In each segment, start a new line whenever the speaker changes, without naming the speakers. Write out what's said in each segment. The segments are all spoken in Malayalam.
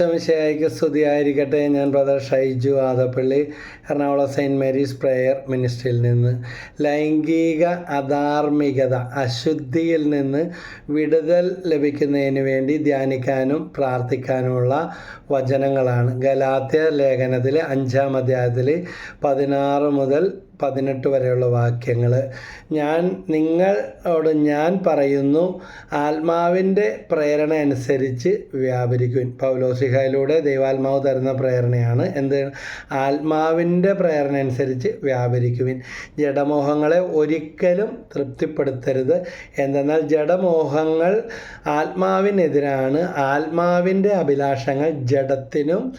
ശമിശയായിക്ക് സ്തുതിയായിരിക്കട്ടെ. ഞാൻ brother Shaiju Adappally Ernakulam Saint Mary's prayer മിനിസ്ട്രിയിൽ നിന്ന്. ലൈംഗിക അധാർമികത അശുദ്ധിയിൽ നിന്ന് വിടുതൽ ലഭിക്കുന്നതിന് വേണ്ടി ധ്യാനിക്കാനും പ്രാർത്ഥിക്കാനുമുള്ള വചനങ്ങളാണ്. ഗലാത്യ ലേഖനത്തിലെ അഞ്ചാം അധ്യായത്തിൽ പതിനാറ് മുതൽ പതിനെട്ട് വരെയുള്ള വാക്യങ്ങൾ ഞാൻ നിങ്ങളോട് ഞാൻ പറയുന്നു ആത്മാവിന്റെ പ്രേരണ അനുസരിച്ച് വ്യാപരിക്കുവിൻ. പൗലോസിഹയിലൂടെ ദൈവാത്മാവ് തരുന്ന പ്രേരണയാണ് എന്ത്? ആത്മാവിന്റെ പ്രേരണ അനുസരിച്ച് വ്യാപരിക്കുവിൻ. ജഡമോഹങ്ങളെ ഒരിക്കലും തൃപ്തിപ്പെടുത്തരുത്. എന്തെന്നാൽ ജഡമോഹങ്ങൾ ആത്മാവിനെതിരാണ്. ആത്മാവിന്റെ അഭിലാഷങ്ങൾ ജഡത്തിനും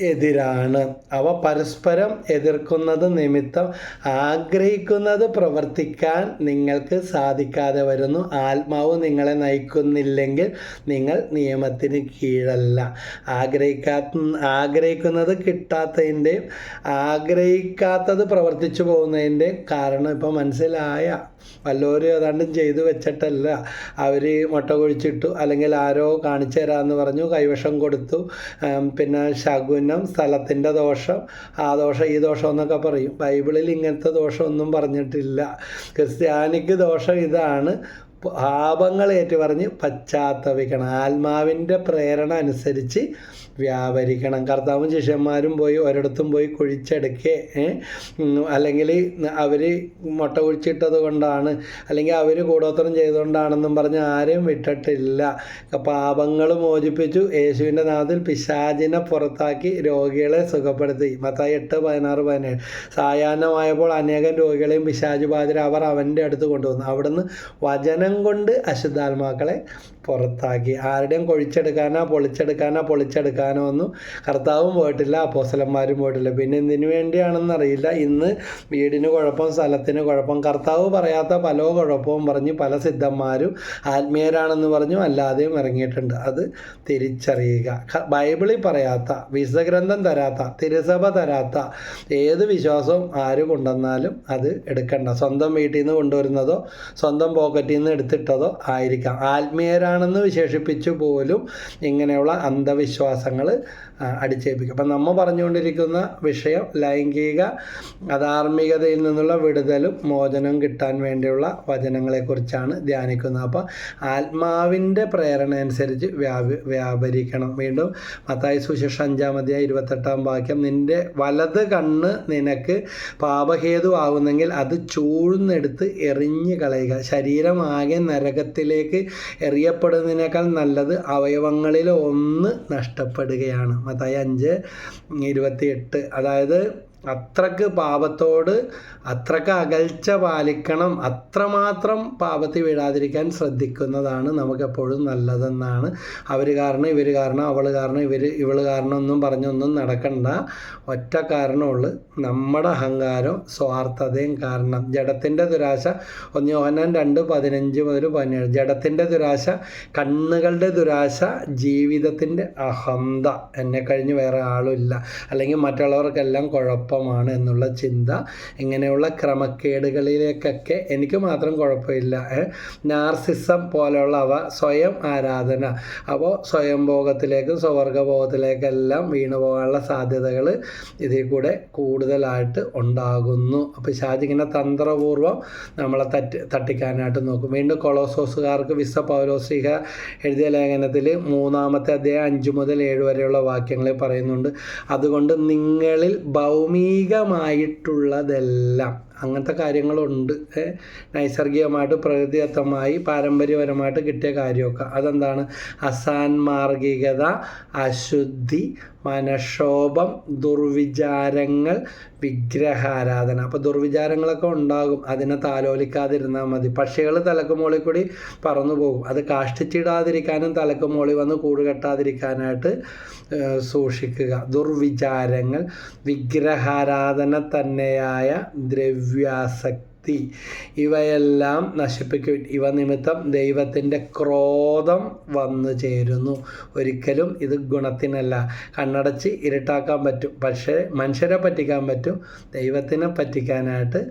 എതിരാണ്. അവ പരസ്പരം എതിർക്കുന്നത് നിമിത്തം ആഗ്രഹിക്കുന്നത് പ്രവർത്തിക്കാൻ നിങ്ങൾക്ക് സാധിക്കാതെ വരുന്നു. ആത്മാവ് നിങ്ങളെ നയിക്കുന്നില്ലെങ്കിൽ നിങ്ങൾ നിയമത്തിന് കീഴല്ല. ആഗ്രഹിക്കാത്ത ആഗ്രഹിക്കുന്നത് കിട്ടാത്തതിന്റെയും ആഗ്രഹിക്കാത്തത് പ്രവർത്തിച്ചു പോകുന്നതിന്റെയും കാരണം ഇപ്പോൾ മനസ്സിലായ വല്ലവരും ഏതാണ്ടും ചെയ്തു വെച്ചിട്ടല്ല. അവർ മുട്ട കുഴിച്ചിട്ടു അല്ലെങ്കിൽ ആരോ കാണിച്ചു തരാമെന്ന് പറഞ്ഞു കൈവശം കൊടുത്തു. പിന്നെ ശകുനം സ്ഥലത്തിന്റെ ദോഷം ആ ദോഷം ഈ ദോഷം എന്നൊക്കെ പറയും. ബൈബിളിൽ ഇങ്ങനത്തെ ദോഷമൊന്നും പറഞ്ഞിട്ടില്ല. ക്രിസ്ത്യാനിക്ക് ദോഷം ഇതാണ്. പാപങ്ങൾ ഏറ്റുപറഞ്ഞ് പശ്ചാത്തപിക്കണം. ആത്മാവിന്റെ പ്രേരണ അനുസരിച്ച് വ്യാപരിക്കണം. കർത്താവും ശിഷ്യന്മാരും പോയി ഒരിടത്തും പോയി കുഴിച്ചെടുക്കേ അല്ലെങ്കിൽ അവർ മുട്ട കുഴിച്ചിട്ടത് കൊണ്ടാണ് അല്ലെങ്കിൽ അവർ കൂടോത്രം ചെയ്തുകൊണ്ടാണെന്നും പറഞ്ഞ് ആരെയും വിട്ടിട്ടില്ല. പാപങ്ങൾ മോചിപ്പിച്ചു യേശുവിന്റെ നാമത്തിൽ പിശാചിനെ പുറത്താക്കി രോഗികളെ സുഖപ്പെടുത്തി. മത്തായി എട്ട് പതിനാറ് പതിനേഴ്. സായാഹ്നമായപ്പോൾ അനേകം രോഗികളെയും പിശാചു ബാധിര അവർ അവന്റെ അടുത്ത് കൊണ്ടുവന്നു. അവിടുന്ന് വചനം കൊണ്ട് അശുദ്ധാത്മാക്കളെ പുറത്താക്കി. ആരുടെയും കൊഴിച്ചെടുക്കാനോ പൊളിച്ചെടുക്കാനോ പൊളിച്ചെടുക്കാനോ ഒന്നും കർത്താവും പോയിട്ടില്ല അപ്പോസലന്മാരും പോയിട്ടില്ല. പിന്നെ എന്തിനു വേണ്ടിയാണെന്നറിയില്ല ഇന്ന് വീടിന് കുഴപ്പം സ്ഥലത്തിന് കുഴപ്പം കർത്താവ് പറയാത്ത പല കുഴപ്പവും പറഞ്ഞ് പല സിദ്ധന്മാരും ആത്മീയരാണെന്ന് പറഞ്ഞു അല്ലാതെയും ഇറങ്ങിയിട്ടുണ്ട്. അത് തിരിച്ചറിയുക. ബൈബിളിൽ പറയാത്ത വിശഗ്രന്ഥം തരാത്ത തിരുസഭ തരാത്ത ഏത് വിശ്വാസവും ആര് കൊണ്ടുവന്നാലും അത് എടുക്കണ്ട. സ്വന്തം വീട്ടിൽ നിന്ന് കൊണ്ടുവരുന്നതോ സ്വന്തം പോക്കറ്റിൽ നിന്ന് എടുത്തിട്ടതോ ആയിരിക്കാം. ആത്മീയരാണെന്ന് വിശേഷിപ്പിച്ചു പോലും ഇങ്ങനെയുള്ള അന്ധവിശ്വാസങ്ങൾ അടിച്ചേൽപ്പിക്കും. അപ്പം നമ്മൾ പറഞ്ഞുകൊണ്ടിരിക്കുന്ന വിഷയം ലൈംഗിക അധാർമികതയിൽ നിന്നുള്ള വിടുതലും മോചനവും കിട്ടാൻ വേണ്ടിയുള്ള വചനങ്ങളെക്കുറിച്ചാണ് ധ്യാനിക്കുന്നത്. അപ്പോൾ ആത്മാവിന്റെ പ്രേരണ അനുസരിച്ച് വ്യാപി വ്യാപരിക്കണം. വീണ്ടും മത്തായി സുശേഷ അഞ്ചാമധ്യായ ഇരുപത്തെട്ടാം വാക്യം നിന്റെ വലത് കണ്ണ് നിനക്ക് പാപഹേതു ആകുന്നെങ്കിൽ അത് ചൂഴ്ന്നെടുത്ത് എറിഞ്ഞു കളയുക ശരീരമാകെ നരകത്തിലേക്ക് എറിയപ്പെടുന്നതിനേക്കാൾ നല്ലത് അവയവങ്ങളിൽ ഒന്ന് നഷ്ടപ്പെടുകയാണ്. മത്തായി അഞ്ച് ഇരുപത്തിയെട്ട്. അതായത് അത്രയ്ക്ക് പാപത്തോട് അത്രയ്ക്ക് അകൽച്ച പാലിക്കണം അത്രമാത്രം പാപത്തിൽ വീഴാതിരിക്കാൻ ശ്രദ്ധിക്കുന്നതാണ് നമുക്കെപ്പോഴും നല്ലതെന്നാണ്. അവർ കാരണം ഇവർ കാരണം അവൾ കാരണം ഇവർ ഇവൾ കാരണം ഒന്നും പറഞ്ഞൊന്നും നടക്കണ്ട. ഒറ്റ കാരണമുള്ളു നമ്മുടെ അഹങ്കാരം സ്വാർത്ഥതയും കാരണം. ജഡത്തിന്റെ ദുരാശ ഒന്ന് യോഹന്നാൻ രണ്ട് പതിനഞ്ച് മുതൽ പതിനേഴ്. ജഡത്തിന്റെ ദുരാശ കണ്ണുകളുടെ ദുരാശ ജീവിതത്തിന്റെ അഹന്ത. എന്നെ കഴിഞ്ഞ് വേറെ ആളുമില്ല അല്ലെങ്കിൽ മറ്റുള്ളവർക്കെല്ലാം കുഴപ്പമാണ് എന്നുള്ള ചിന്ത ഇങ്ങനെയുള്ള ക്രമക്കേടുകളിലേക്കൊക്കെ എനിക്ക് മാത്രം കുഴപ്പമില്ല. നാർസിസം പോലെയുള്ളവ സ്വയം ആരാധന. അപ്പോൾ സ്വയം ഭോഗത്തിലേക്കും സ്വവർഗഭോഗത്തിലേക്കെല്ലാം വീണു പോകാനുള്ള സാധ്യതകൾ ഇതിൽ കൂടെ കൂടുതലായിട്ട് ഉണ്ടാകുന്നു. അപ്പോൾ ഷാജി ഇങ്ങനെ തന്ത്രപൂർവം നമ്മളെ തട്ടി തട്ടിക്കാനായിട്ട് നോക്കും. വീണ്ടും കൊളോസോസുകാർക്ക് വിസ പൗലോസിക എഴുതിയ ലേഖനത്തിൽ മൂന്നാമത്തെ അദ്ദേഹം അഞ്ച് മുതൽ ഏഴ് വരെയുള്ള വാക്യങ്ങളെ പറയുന്നുണ്ട് അതുകൊണ്ട് നിങ്ങളിൽ ഭൗമികമായിട്ടുള്ളതെല്ലാം അങ്ങനത്തെ കാര്യങ്ങളുണ്ട്. നൈസർഗികമായിട്ട് പ്രകൃതിദത്തമായി പാരമ്പര്യപരമായിട്ട് കിട്ടിയ കാര്യമൊക്കെ. അതെന്താണ്? അസാൻമാർഗികത അശുദ്ധി മനക്ഷോഭം ദുർവിചാരങ്ങൾ വിഗ്രഹാരാധന. അപ്പോൾ ദുർവിചാരങ്ങളൊക്കെ ഉണ്ടാകും. അതിനെ താലോലിക്കാതിരുന്നാൽ മതി. പക്ഷികൾ തലക്ക് മുകളിൽ കൂടി പറന്നു പോകും. അത് കാഷ്ടിച്ചിടാതിരിക്കാനും തലക്ക് മുകളിൽ വന്ന് കൂടുകെട്ടാതിരിക്കാനായിട്ട് സൂക്ഷിക്കുക. ദുർവിചാരങ്ങൾ വിഗ്രഹാരാധന തന്നെയായ ദ്രവ്യാസക്തി. ശക്തി ഇവയെല്ലാം നശിപ്പിക്കും ഇവ നിമിത്തം ദൈവത്തിന്റെ ക്രോധം വന്നു ചേരുന്നു. ഒരിക്കലും ഇത് ഗുണത്തിനല്ല. കണ്ണടച്ച് ഇരുട്ടാക്കാൻ പറ്റും. പക്ഷേ മനുഷ്യരെ പറ്റിക്കാൻ പറ്റും. ദൈവത്തിനെ പറ്റിക്കാനായിട്ട്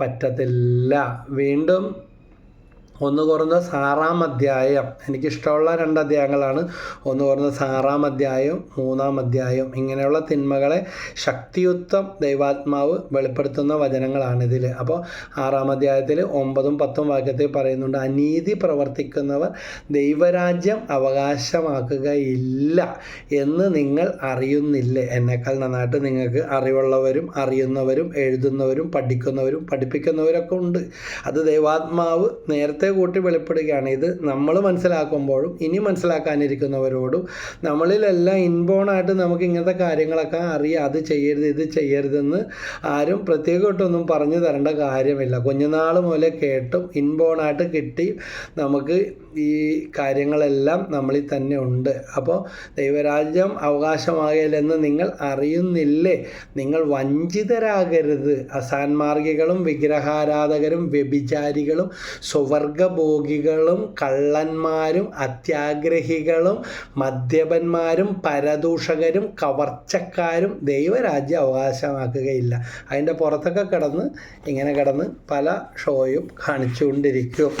പറ്റത്തില്ല. വീണ്ടും ഒന്ന് കുറഞ്ഞ ആറാം അധ്യായം. എനിക്കിഷ്ടമുള്ള രണ്ട് അധ്യായങ്ങളാണ്. ഒന്ന് കുറഞ്ഞ ആറാം അധ്യായം മൂന്നാം അധ്യായം. ഇങ്ങനെയുള്ള തിന്മകളെ ശക്തിയുക്തം ദൈവാത്മാവ് വെളിപ്പെടുത്തുന്ന വചനങ്ങളാണ് ഇതിൽ അപ്പോൾ ആറാം അധ്യായത്തിൽ ഒമ്പതും പത്തും വാക്യത്തിൽ പറയുന്നുണ്ട് അനീതി പ്രവർത്തിക്കുന്നവർ ദൈവരാജ്യം അവകാശമാക്കുകയില്ല എന്ന് നിങ്ങൾ അറിയുന്നില്ലേ? എന്നെക്കാൾ നന്നായിട്ട് നിങ്ങൾക്ക് അറിവുള്ളവരും അറിയുന്നവരും എഴുതുന്നവരും പഠിക്കുന്നവരും പഠിപ്പിക്കുന്നവരൊക്കെ ഉണ്ട്. അത് ദൈവാത്മാവ് നേരത്തെ കൂട്ടി വെളിപ്പെടുകയാണ്. ഇത് നമ്മൾ മനസ്സിലാക്കുമ്പോഴും ഇനി മനസ്സിലാക്കാനിരിക്കുന്നവരോടും നമ്മളിലെല്ലാം ഇൻബോണായിട്ട് നമുക്ക് ഇങ്ങനത്തെ കാര്യങ്ങളൊക്കെ അറിയാം. അത് ചെയ്യരുത് ഇത് ചെയ്യരുതെന്ന് ആരും പ്രത്യേകമായിട്ടൊന്നും പറഞ്ഞു തരേണ്ട കാര്യമില്ല. കുഞ്ഞുനാൾ മുതലേ കേട്ടും ഇൻബോണായിട്ട് കിട്ടി നമുക്ക് ഈ കാര്യങ്ങളെല്ലാം നമ്മളിൽ തന്നെ ഉണ്ട്. അപ്പോൾ ദൈവരാജ്യം അവകാശമാകലെന്ന് നിങ്ങൾ അറിയുന്നില്ലേ? നിങ്ങൾ വഞ്ചിതരാകരുത്. അസാൻമാർഗികളും വിഗ്രഹാരാധകരും വ്യഭിചാരികളും സ്വവർഗഭോഗികളും കള്ളന്മാരും അത്യാഗ്രഹികളും മദ്യപന്മാരും പരദൂഷകരും കവർച്ചക്കാരും ദൈവരാജ്യം അവകാശമാക്കുകയില്ല. അതിന്റെ പുറത്തൊക്കെ കിടന്ന് ഇങ്ങനെ കിടന്ന് പല ഷോയും കാണിച്ചുകൊണ്ടിരിക്കും?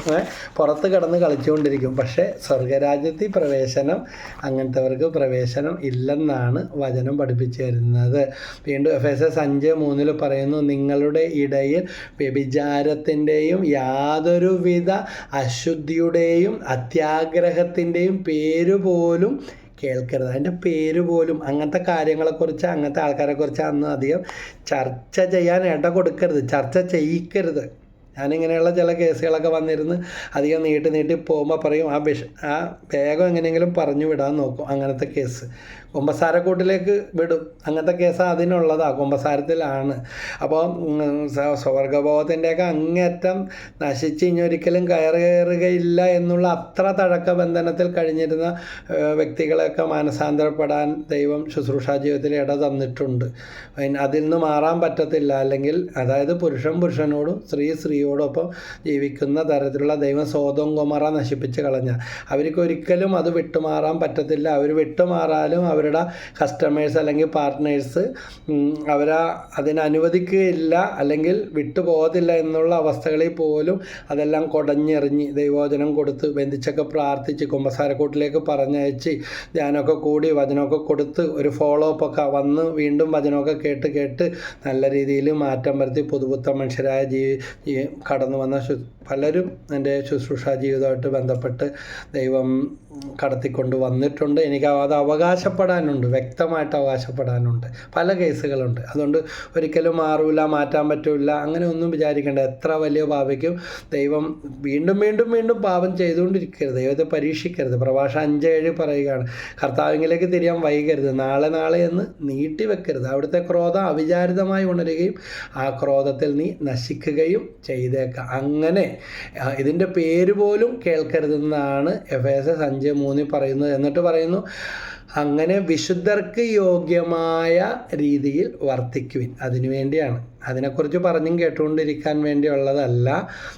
പുറത്ത് കിടന്ന് കളിച്ചുകൊണ്ടിരിക്കും. പക്ഷേ സ്വർഗരാജ്യത്തിൽ പ്രവേശനം അങ്ങനത്തെവർക്ക് പ്രവേശനം ഇല്ലെന്നാണ് വചനം പഠിപ്പിച്ചു തരുന്നത്. വീണ്ടും എഫ് എസ് എസ് അഞ്ച് മൂന്നിൽ പറയുന്നു നിങ്ങളുടെ ഇടയിൽ വ്യഭിചാരത്തിന്റെയും യാതൊരുവിധ അശുദ്ധിയുടെയും അത്യാഗ്രഹത്തിന്റെയും പേര് പോലും കേൾക്കരുത്. അതിന്റെ പേര് പോലും അങ്ങനത്തെ കാര്യങ്ങളെക്കുറിച്ച് അങ്ങനത്തെ ആൾക്കാരെക്കുറിച്ച് അന്ന് അധികം ചർച്ച ചെയ്യാൻ ഇട കൊടുക്കരുത്. ചർച്ച ചെയ്യിക്കരുത്. ഞാനിങ്ങനെയുള്ള ചില കേസുകളൊക്കെ വന്നിരുന്ന് അധികം നീട്ടി നീട്ടി പോകുമ്പോൾ പറയും ആ വിഷ ആ വേഗം എങ്ങനെയെങ്കിലും പറഞ്ഞു വിടാൻ നോക്കും. അങ്ങനത്തെ കേസ്. കുമ്പസാരക്കൂട്ടിലേക്ക് വിടും. അങ്ങനത്തെ കേസ് അതിനുള്ളതാണ് കുമ്പസാരത്തിലാണ്. അപ്പോൾ സ്വർഗബോധത്തിന്റെയൊക്കെ അങ്ങേറ്റം നശിച്ച് ഇനിയൊരിക്കലും കയറുകയില്ല എന്നുള്ള അത്ര തഴക്ക ബന്ധനത്തിൽ കഴിഞ്ഞിരുന്ന വ്യക്തികളെയൊക്കെ മാനസാന്തരപ്പെടാൻ ദൈവം ശുശ്രൂഷാ ജീവിതത്തിൽ ഇട തന്നിട്ടുണ്ട്. അതിൽ നിന്ന് മാറാൻ പറ്റത്തില്ല. അല്ലെങ്കിൽ അതായത് പുരുഷൻ പുരുഷനോടും സ്ത്രീ സ്ത്രീയോടൊപ്പം ജീവിക്കുന്ന തരത്തിലുള്ള ദൈവം സ്വതം കുമറ നശിപ്പിച്ച് കളഞ്ഞ. അവർക്ക് ഒരിക്കലും അത് വിട്ടുമാറാൻ പറ്റത്തില്ല. അവർ വിട്ടുമാറാലും അവരുടെ കസ്റ്റമേഴ്സ് അല്ലെങ്കിൽ പാർട്ട്നേഴ്സ് അവരെ അതിനനുവദിക്കുകയില്ല അല്ലെങ്കിൽ വിട്ടുപോകത്തില്ല എന്നുള്ള അവസ്ഥകളിൽ പോലും അതെല്ലാം കൊടഞ്ഞെറിഞ്ഞ് ദൈവോചനം കൊടുത്ത് ബന്ധിച്ചൊക്കെ പ്രാർത്ഥിച്ച് കുമ്പസാരക്കൂട്ടിലേക്ക് പറഞ്ഞയച്ച് ധ്യാനമൊക്കെ കൂടി വചനമൊക്കെ കൊടുത്ത് ഒരു ഫോളോ അപ്പ് ഒക്കെ വന്ന് വീണ്ടും വചനമൊക്കെ കേട്ട് കേട്ട് നല്ല രീതിയിൽ മാറ്റം വരുത്തി പുതുപുത്ത മനുഷ്യരായ ജീവി കടന്നു വന്ന പലരും എന്റെ ശുശ്രൂഷ ജീവിതമായിട്ട് ബന്ധപ്പെട്ട് ദൈവം കടത്തിക്കൊണ്ട് വന്നിട്ടുണ്ട്. എനിക്ക് അത് അവകാശപ്പെടാനുണ്ട്. വ്യക്തമായിട്ട് അവകാശപ്പെടാനുണ്ട്. പല കേസുകളുണ്ട്. അതുകൊണ്ട് ഒരിക്കലും മാറൂല മാറ്റാൻ പറ്റില്ല അങ്ങനെ ഒന്നും വിചാരിക്കേണ്ട. എത്ര വലിയ പാപയ്ക്കും ദൈവം വീണ്ടും വീണ്ടും വീണ്ടും പാപം ചെയ്തുകൊണ്ടിരിക്കരുത്. ദൈവത്തെ പരീക്ഷിക്കരുത്. പ്രഭാഷ അഞ്ച് ഏഴ് പറയുകയാണ്. കർത്താവിങ്കിലേക്ക് തിരിയാൻ വൈകരുത്. നാളെ നാളെ എന്ന് നീട്ടി വെക്കരുത്. അവിടുത്തെ ക്രോധം അവിചാരിതമായി ഉണരുകയും ആ ക്രോധത്തിൽ നീ നശിക്കുകയും ചെയ്തേക്കാം. അങ്ങനെ ഇതിന്റെ പേര് പോലും കേൾക്കരുതെന്നാണ് എഫ് എസ് എസ് അഞ്ച് മൂന്നിൽ പറയുന്നത്. എന്നിട്ട് പറയുന്നു അങ്ങനെ വിശുദ്ധർക്ക് യോഗ്യമായ രീതിയിൽ വർത്തിക്കുവിൻ. അതിനു വേണ്ടിയാണ് അതിനെക്കുറിച്ച് പറഞ്ഞും കേട്ടുകൊണ്ടിരിക്കാൻ വേണ്ടിയുള്ളതല്ല.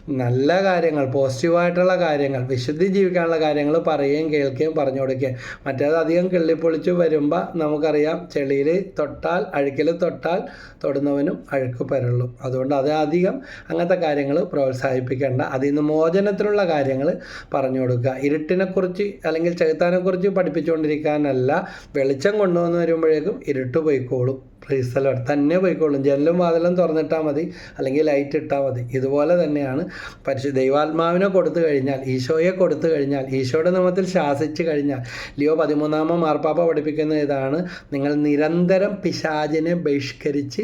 നല്ല കാര്യങ്ങൾ പോസിറ്റീവായിട്ടുള്ള കാര്യങ്ങൾ വിശുദ്ധി ജീവിക്കാനുള്ള കാര്യങ്ങൾ പറയുകയും കേൾക്കുകയും പറഞ്ഞു കൊടുക്കുകയും. മറ്റേത് അധികം കിള്ളിപ്പൊളിച്ച് വരുമ്പോൾ നമുക്കറിയാം ചെളിയിൽ തൊട്ടാൽ അഴുക്കിൽ തൊട്ടാൽ തൊടുന്നവനും അഴുക്ക് പരുള്ളൂ അതുകൊണ്ട് അത് അധികം അങ്ങനത്തെ കാര്യങ്ങൾ പ്രോത്സാഹിപ്പിക്കേണ്ട. അതിൽ നിന്ന് മോചനത്തിനുള്ള കാര്യങ്ങൾ പറഞ്ഞു കൊടുക്കുക. ഇരുട്ടിനെക്കുറിച്ച് അല്ലെങ്കിൽ ചെകുത്താനെക്കുറിച്ച് പഠിപ്പിച്ചുകൊണ്ടിരിക്കാനല്ല വെളിച്ചം കൊണ്ടുവന്ന് വരുമ്പോഴേക്കും ഇരുട്ട് പോയിക്കോളും. പ്രീസലോട്ട് തന്നെ പോയിക്കോളും. ജനലും വാതിലും തുറന്നിട്ടാൽ മതി. അല്ലെങ്കിൽ ലൈറ്റ് ഇട്ടാൽ മതി. ഇതുപോലെ തന്നെയാണ് പരിശു ദൈവാത്മാവിനെ കൊടുത്തു കഴിഞ്ഞാൽ ഈശോയെ കൊടുത്തു കഴിഞ്ഞാൽ ഈശോയുടെ നാമത്തിൽ ശാസിച്ചു കഴിഞ്ഞാൽ ലിയോ പതിമൂന്നാമ മാർപ്പാപ്പ പഠിപ്പിക്കുന്ന ഇതാണ് നിങ്ങൾ നിരന്തരം പിശാചിനെ ബഹിഷ്കരിച്ച്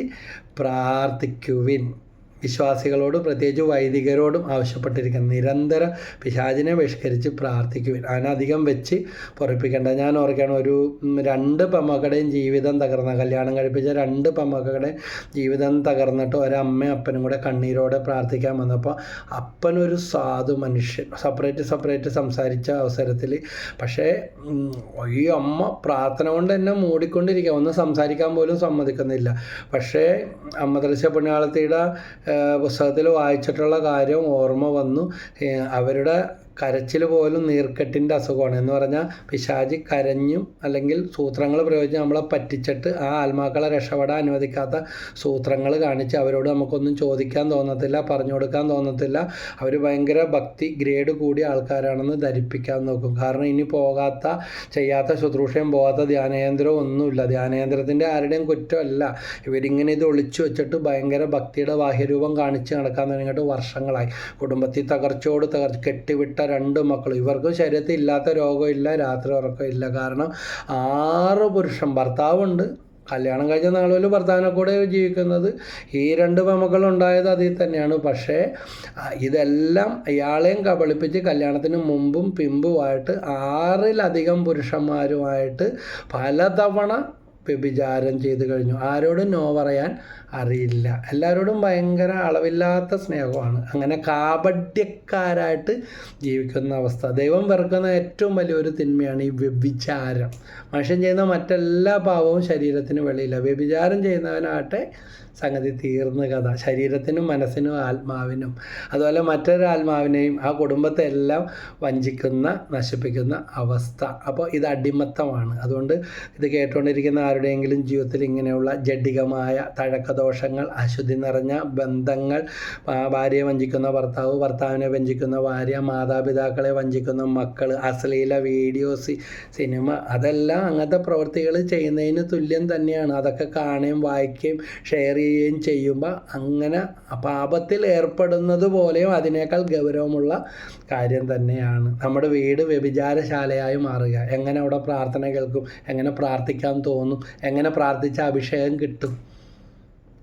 പ്രാർത്ഥിക്കുവിൻ. വിശ്വാസികളോട് പ്രത്യേകിച്ച് വൈദികരോടും ആവശ്യപ്പെട്ടിരിക്കുന്നത് നിരന്തര പിശാചിനെ ബഹിഷ്കരിച്ച് പ്രാർത്ഥിക്കുക അതിനധികം വെച്ച് പൊറപ്പിക്കേണ്ട. ഞാൻ ഓർക്കുകയാണ് ഒരു രണ്ട് പമ്മക്കടയും ജീവിതം തകർന്ന കല്യാണം കഴിപ്പിച്ച രണ്ട് പെമ്മക്കളുടെ ജീവിതം തകർന്നിട്ട് ഒരമ്മയും അപ്പനും കൂടെ കണ്ണീരോടെ പ്രാർത്ഥിക്കാൻ വന്നപ്പോൾ അപ്പനൊരു സാധു മനുഷ്യൻ സെപ്പറേറ്റ് സെപ്പറേറ്റ് സംസാരിച്ച അവസരത്തിൽ. പക്ഷേ ഈ അമ്മ പ്രാർത്ഥന കൊണ്ട് തന്നെ മൂടിക്കൊണ്ടിരിക്കുക. ഒന്ന് സംസാരിക്കാൻ പോലും സമ്മതിക്കുന്നില്ല. പക്ഷേ അമ്മ ദർശ പുണ്യാളത്തിയുടെ പുസ്തകത്തിൽ വായിച്ചിട്ടുള്ള കാര്യം ഓർമ്മ വന്നു. അവരുടെ കരച്ചിൽ പോലും നീർക്കെട്ടിന്റെ അസുഖമാണ്. എന്ന് പറഞ്ഞാൽ പിശാചി കരഞ്ഞും അല്ലെങ്കിൽ സൂത്രങ്ങൾ പ്രയോഗിച്ച് നമ്മളെ പറ്റിച്ചിട്ട് ആ ആത്മാക്കളെ രക്ഷപ്പെടാൻ അനുവദിക്കാത്ത സൂത്രങ്ങൾ കാണിച്ച് അവരോട് നമുക്കൊന്നും ചോദിക്കാൻ തോന്നത്തില്ല പറഞ്ഞു കൊടുക്കാൻ തോന്നത്തില്ല. അവർ ഭയങ്കര ഭക്തി ഗ്രേഡ് കൂടിയ ആൾക്കാരാണെന്ന് ധരിപ്പിക്കാൻ നോക്കും. കാരണം ഇനി പോകാത്ത ചെയ്യാത്ത ശുശ്രൂഷയും പോകാത്ത ധ്യാനകേന്ദ്രവും ഒന്നുമില്ല. ധ്യാനകേന്ദ്രത്തിന്റെ ആരുടെയും കുറ്റമല്ല. ഇവരിങ്ങനെ ഇത് ഒളിച്ചു വെച്ചിട്ട് ഭയങ്കര ഭക്തിയുടെ ബാഹ്യരൂപം കാണിച്ച് നടക്കാൻ തുടങ്ങിയിട്ട് വർഷങ്ങളായി. കുടുംബത്തിൽ തകർച്ചയോട് തകർച്ച കെട്ടിവിട്ട രണ്ട് മക്കൾ ഇവർക്കും ശരീരത്തിൽ ഇല്ലാത്ത രോഗമില്ല രാത്രി ഉറക്കമില്ല കാരണം ആറ് പുരുഷൻ ഭർത്താവുണ്ട്. കല്യാണം കഴിഞ്ഞ നാളുകളിൽ ഭർത്താവിനെ കൂടെ ജീവിക്കുന്നത് ഈ രണ്ട് പെമക്കൾ ഉണ്ടായത് അതിൽ തന്നെയാണ്. പക്ഷേ ഇതെല്ലാം ഇയാളെയും കബളിപ്പിച്ച് കല്യാണത്തിന് മുമ്പും പിമ്പുമായിട്ട് ആറിലധികം പുരുഷന്മാരുമായിട്ട് പലതവണ വ്യഭിചാരം ചെയ്തു കഴിഞ്ഞു. ആരോടും നോ പറയാൻ അറിയില്ല. എല്ലാവരോടും ഭയങ്കര അളവില്ലാത്ത സ്നേഹമാണ്. അങ്ങനെ കാപട്യക്കാരായിട്ട് ജീവിക്കുന്ന അവസ്ഥ. ദൈവം വെറുക്കുന്ന ഏറ്റവും വലിയൊരു തിന്മയാണ് ഈ വ്യഭിചാരം. മനുഷ്യൻ ചെയ്യുന്ന മറ്റെല്ലാ പാവവും ശരീരത്തിന് വെളിയില്ല. വ്യഭിചാരം ചെയ്യുന്നവനാകട്ടെ സംഗതി തീർന്ന കഥ. ശരീരത്തിനും മനസ്സിനും ആത്മാവിനും. അതുപോലെ മറ്റൊരാത്മാവിനെയും ആ കുടുംബത്തെ എല്ലാം വഞ്ചിക്കുന്ന നശിപ്പിക്കുന്ന അവസ്ഥ. അപ്പോൾ ഇത് അടിമത്തമാണ്. അതുകൊണ്ട് ഇത് കേട്ടുകൊണ്ടിരിക്കുന്ന ആരുടെയെങ്കിലും ജീവിതത്തിൽ ഇങ്ങനെയുള്ള ജഡികമായ തഴക്കദോഷങ്ങൾ അശുദ്ധി നിറഞ്ഞ ബന്ധങ്ങൾ ഭാര്യയെ വഞ്ചിക്കുന്ന ഭർത്താവ് ഭർത്താവിനെ വഞ്ചിക്കുന്ന ഭാര്യ മാതാപിതാക്കളെ വഞ്ചിക്കുന്ന മക്കൾ അശ്ലീല വീഡിയോസ് സിനിമ അതെല്ലാം അങ്ങനത്തെ പ്രവൃത്തികൾ ചെയ്യുന്നതിന് തുല്യം തന്നെയാണ്. അതൊക്കെ കാണുകയും വായിക്കുകയും ഷെയർ ചെയ്യുകയും ചെയ്യുമ്പോൾ അങ്ങനെ പാപത്തിൽ ഏർപ്പെടുന്നത് പോലെയും അതിനേക്കാൾ ഗൗരവമുള്ള കാര്യം തന്നെയാണ്. നമ്മുടെ വീട് വ്യഭിചാരശാലയായി മാറുക. എങ്ങനെ അവിടെ പ്രാർത്ഥന കേൾക്കും? എങ്ങനെ പ്രാർത്ഥിക്കാൻ തോന്നും? എങ്ങനെ പ്രാർത്ഥിച്ച അഭിഷേകം കിട്ടും?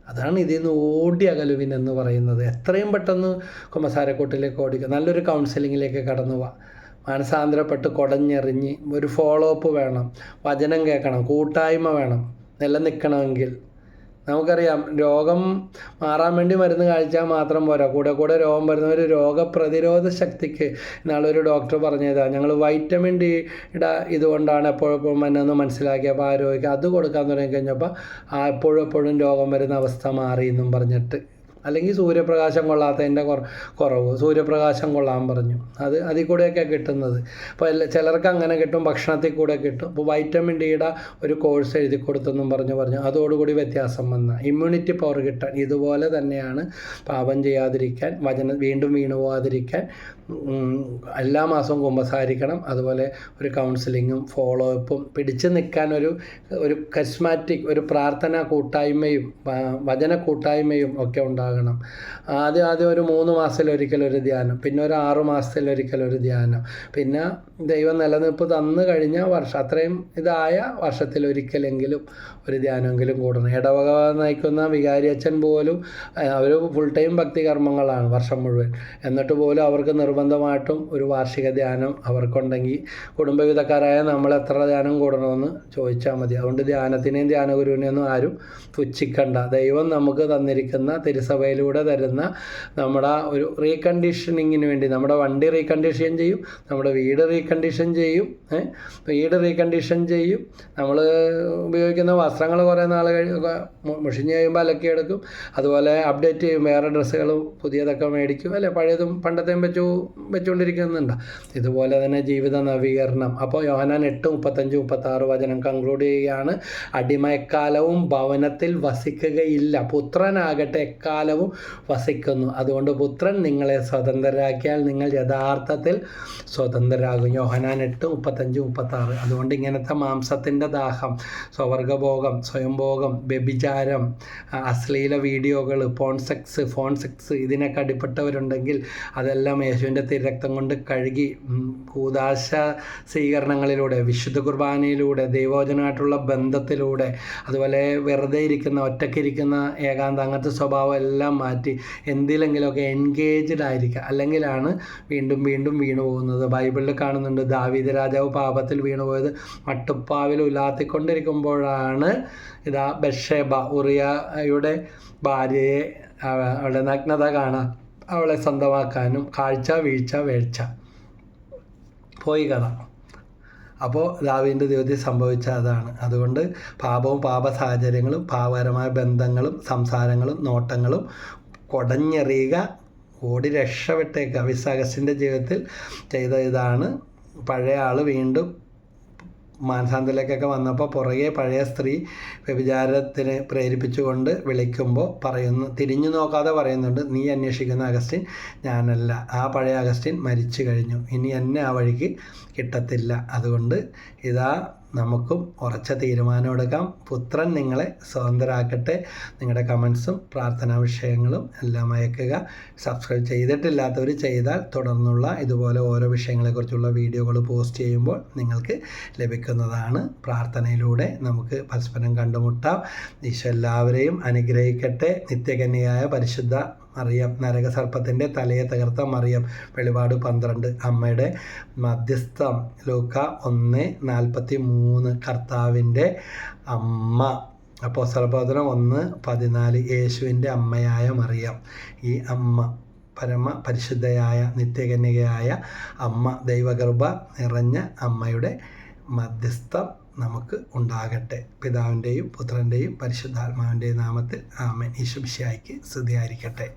അതാണ് ഇതിൽ നിന്ന് ഓടി അകലുവിൻ എന്ന് പറയുന്നത്. എത്രയും പെട്ടെന്ന് കുമ്പസാരക്കൂട്ടിലേക്ക് ഓടിക്കുക. നല്ലൊരു കൗൺസിലിങ്ങിലേക്ക് കടന്നു പോവാം മാനസാന്തരപ്പെട്ട് കുടഞ്ഞെറിഞ്ഞ് ഒരു ഫോളോ അപ്പ് വേണം. വചനം കേൾക്കണം. കൂട്ടായ്മ വേണം. നിലനിൽക്കണമെങ്കിൽ നമുക്കറിയാം രോഗം മാറാൻ വേണ്ടി മരുന്ന് കഴിച്ചാൽ മാത്രം പോരാ. കൂടെ കൂടെ രോഗം വരുന്ന ഒരു രോഗപ്രതിരോധ ശക്തിക്ക് ഇന്നാളൊരു ഡോക്ടർ പറഞ്ഞതാണ് ഞങ്ങൾ വൈറ്റമിൻ ഡിയുടെ ഇതുകൊണ്ടാണ് എപ്പോഴെപ്പോഴും എന്നു മനസ്സിലാക്കിയപ്പോൾ ആരോഗ്യം അത് കൊടുക്കാൻ തുടങ്ങി കഴിഞ്ഞപ്പോൾ എപ്പോഴും എപ്പോഴും രോഗം വരുന്ന അവസ്ഥ മാറി എന്നും പറഞ്ഞിട്ട്. അല്ലെങ്കിൽ സൂര്യപ്രകാശം കൊള്ളാത്തതിന്റെ കുറ കുറവ് സൂര്യപ്രകാശം കൊള്ളാൻ പറഞ്ഞു. അത് അതിൽ കൂടെയൊക്കെ കിട്ടുന്നത്. അപ്പോൾ ചിലർക്ക് അങ്ങനെ കിട്ടും ഭക്ഷണത്തിൽ കൂടെ കിട്ടും. അപ്പോൾ വൈറ്റമിൻ ഡിയുടെ ഒരു കോഴ്സ് എഴുതി കൊടുത്തെന്നും പറഞ്ഞു പറഞ്ഞു. അതോടുകൂടി വ്യത്യാസം വന്ന. ഇമ്മ്യൂണിറ്റി പവർ കിട്ടാൻ. ഇതുപോലെ തന്നെയാണ് പാപം ചെയ്യാതിരിക്കാൻ വചന വീണ്ടും വീണു പോകാതിരിക്കാൻ എല്ലാ മാസവും കുമ്പസാരിക്കണം. അതുപോലെ ഒരു കൗൺസിലിങ്ങും ഫോളോ അപ്പും പിടിച്ചു നിൽക്കാൻ ഒരു ഒരു കസ്മാറ്റിക് ഒരു പ്രാർത്ഥന കൂട്ടായ്മയും വചന കൂട്ടായ്മയും ഒക്കെ ഉണ്ടാകണം. ആദ്യം ആദ്യം ഒരു മൂന്ന് മാസത്തിലൊരിക്കൽ ഒരു ധ്യാനം. പിന്നെ ഒരു ആറു മാസത്തിലൊരിക്കൽ ഒരു ധ്യാനം. പിന്നെ ദൈവം നിലനിൽപ്പ് തന്നു കഴിഞ്ഞ വർഷം അത്രയും ഇതായ വർഷത്തിലൊരിക്കലെങ്കിലും ഒരു ധ്യാനമെങ്കിലും കൂടണം. ഇടവക നയിക്കുന്ന വികാരി അച്ഛൻ പോലും അവർ ഫുൾ ടൈം ഭക്തി കർമ്മങ്ങളാണ് വർഷം മുഴുവൻ. എന്നിട്ട് പോലും അവർക്ക് നിർബന്ധമായിട്ടും ഒരു വാർഷിക ധ്യാനം അവർക്കുണ്ടെങ്കിൽ കുടുംബവിധക്കാരായ നമ്മൾ എത്ര ധ്യാനം കൂടണമെന്ന് ചോദിച്ചാൽ മതി. അതുകൊണ്ട് ധ്യാനത്തിനെയും ധ്യാനഗുരുവിനെയൊന്നും ആരും പുച്ഛിക്കണ്ട ദൈവം നമുക്ക് തന്നിരിക്കുന്ന തിരുസഭയിലൂടെ തരുന്ന നമ്മുടെ ഒരു റീകണ്ടീഷനിങ്ങിന് വേണ്ടി നമ്മുടെ വണ്ടി റീകണ്ടീഷൻ ചെയ്യും നമ്മുടെ വീട് റീകണ്ടീഷൻ ചെയ്യും? വീട് റീകണ്ടീഷൻ ചെയ്യും. നമ്മൾ ഉപയോഗിക്കുന്ന വസ്ത്രങ്ങൾ കുറേ നാൾ കഴി മുഷിഞ്ഞ് കഴിയുമ്പോൾ അലക്കിയെടുക്കും അതുപോലെ അപ്ഡേറ്റ് ചെയ്യും വേറെ ഡ്രസ്സുകൾ പുതിയതൊക്കെ മേടിക്കും അല്ലെ? പഴയതും പണ്ടത്തെയും വെച്ചു വെച്ചുകൊണ്ടിരിക്കുന്നുണ്ട് ഇതുപോലെ തന്നെ ജീവിത നവീകരണം. അപ്പോൾ യോഹനാൻ എട്ട് മുപ്പത്തഞ്ച് മുപ്പത്താറ് വചനം കൺക്ലൂഡ് ചെയ്യുകയാണ്. അടിമയക്കാലവും ഭവനത്തിൽ വസിക്കുകയില്ല. പുത്രനാകട്ടെ എക്കാലവും വസിക്കുന്നു. അതുകൊണ്ട് പുത്രൻ നിങ്ങളെ സ്വതന്ത്രരാക്കിയാൽ നിങ്ങൾ യഥാർത്ഥത്തിൽ സ്വതന്ത്രരാകും. യോഹനാൻ എട്ട് മുപ്പത്തഞ്ച് മുപ്പത്താറ്. അതുകൊണ്ട് ഇങ്ങനത്തെ മാംസത്തിന്റെ ദാഹം സ്വവർഗഭോഗം സ്വയംഭോഗം വ്യഭിചാരം അശ്ലീല വീഡിയോകൾ ഫോൺ സെക്സ് ഫോൺ സെക്സ് ഇതിനൊക്കെ അടിപ്പെട്ടവരുണ്ടെങ്കിൽ അതെല്ലാം യേശുവിന്റെ തിരക്തം കൊണ്ട് കഴുകി ഉം, കൂദാശ സ്വീകരണങ്ങളിലൂടെ വിശുദ്ധ കുർബാനയിലൂടെ ദൈവോജനമായിട്ടുള്ള ബന്ധത്തിലൂടെ അതുപോലെ വെറുതെ ഇരിക്കുന്ന ഒറ്റയ്ക്കിരിക്കുന്ന ഏകാന്ത അങ്ങനത്തെ സ്വഭാവം എല്ലാം മാറ്റി എന്തിലെങ്കിലുമൊക്കെ എൻഗേജ്ഡ് ആയിരിക്കുക. അല്ലെങ്കിലാണ് വീണ്ടും വീണ്ടും വീണു പോകുന്നത്. ബൈബിളിൽ കാണുന്നുണ്ട് ദാവീദ് രാജാവ് പാപത്തിൽ വീണുപോയത് മട്ടുപ്പാവിൽ ഉലാത്തിക്കൊണ്ടിരിക്കുമ്പോഴാണ് ഇതാ ബഷേബ ഉറിയയുടെ ഭാര്യയെ അവ- അവളുടെ നഗ്നത കാണാൻ അവളെ സ്വന്തമാക്കാനും കാഴ്ച വീഴ്ച വേഴ്ച. പോയി കഥ. അപ്പോൾ ദാവീന്റെ ജീവിതത്തിൽ സംഭവിച്ച അതാണ്. അതുകൊണ്ട് പാപവും പാപ സാഹചര്യങ്ങളും പാപകരമായ ബന്ധങ്ങളും സംസാരങ്ങളും നോട്ടങ്ങളും കൊടഞ്ഞെറിയുക ഓടി രക്ഷപ്പെട്ടേക്കുക. വിസ് ജീവിതത്തിൽ ചെയ്ത ഇതാണ്. പഴയ ആൾ വീണ്ടും മാനസാന്തരത്തിലേക്കൊക്കെ വന്നപ്പോൾ പുറകെ പഴയ സ്ത്രീ വ്യഭിചാരത്തിന് പ്രേരിപ്പിച്ചുകൊണ്ട് വിളിക്കുമ്പോൾ പറയുന്നു തിരിഞ്ഞു നോക്കാതെ പറയുന്നുണ്ട് നീ അന്വേഷിക്കുന്ന അഗസ്റ്റിൻ ഞാനല്ല. ആ പഴയ അഗസ്റ്റിൻ മരിച്ചു കഴിഞ്ഞു. ഇനി എന്നെ ആ വഴിക്ക് കിട്ടത്തില്ല. അതുകൊണ്ട് ഇതാ നമുക്കും ഉറച്ച തീരുമാനമെടുക്കാം പുത്രൻ നിങ്ങളെ സ്വതന്ത്രരാക്കട്ടെ. നിങ്ങളുടെ കമൻസും പ്രാർത്ഥനാ വിഷയങ്ങളും എല്ലാം അയക്കുക. സബ്സ്ക്രൈബ് ചെയ്തിട്ടില്ലാത്തവർ ചെയ്താൽ തുടർന്നുള്ള ഇതുപോലെ ഓരോ വിഷയങ്ങളെക്കുറിച്ചുള്ള വീഡിയോകൾ പോസ്റ്റ് ചെയ്യുമ്പോൾ നിങ്ങൾക്ക് ലഭിക്കുന്നതാണ്. പ്രാർത്ഥനയിലൂടെ നമുക്ക് പരസ്പരം കണ്ടുമുട്ടാം. ഈശോ എല്ലാവരെയും അനുഗ്രഹിക്കട്ടെ. നിത്യകന്യയായ പരിശുദ്ധ മറിയം നരകസർപ്പത്തിന്റെ തലയെ തകർത്ത മറിയം വെളിപാട് പന്ത്രണ്ട് അമ്മയുടെ മധ്യസ്ഥം ലൂക്ക ഒന്ന് നാൽപ്പത്തി മൂന്ന് കർത്താവിന്റെ അമ്മ അപ്പോൾ സർബോധനം ഒന്ന് പതിനാല് യേശുവിന്റെ അമ്മയായ മറിയം. ഈ അമ്മ പരമ പരിശുദ്ധയായ നിത്യകന്യകയായ അമ്മ ദൈവകൃപ നിറഞ്ഞ അമ്മയുടെ മധ്യസ്ഥം നമുക്ക് ഉണ്ടാകട്ടെ. പിതാവിന്റെയും പുത്രന്റെയും പരിശുദ്ധാത്മാവിന്റെയും നാമത്തിൽ ആമൻ. ഈശ്വമിശായിക്ക് സ്തുതിയായിരിക്കട്ടെ.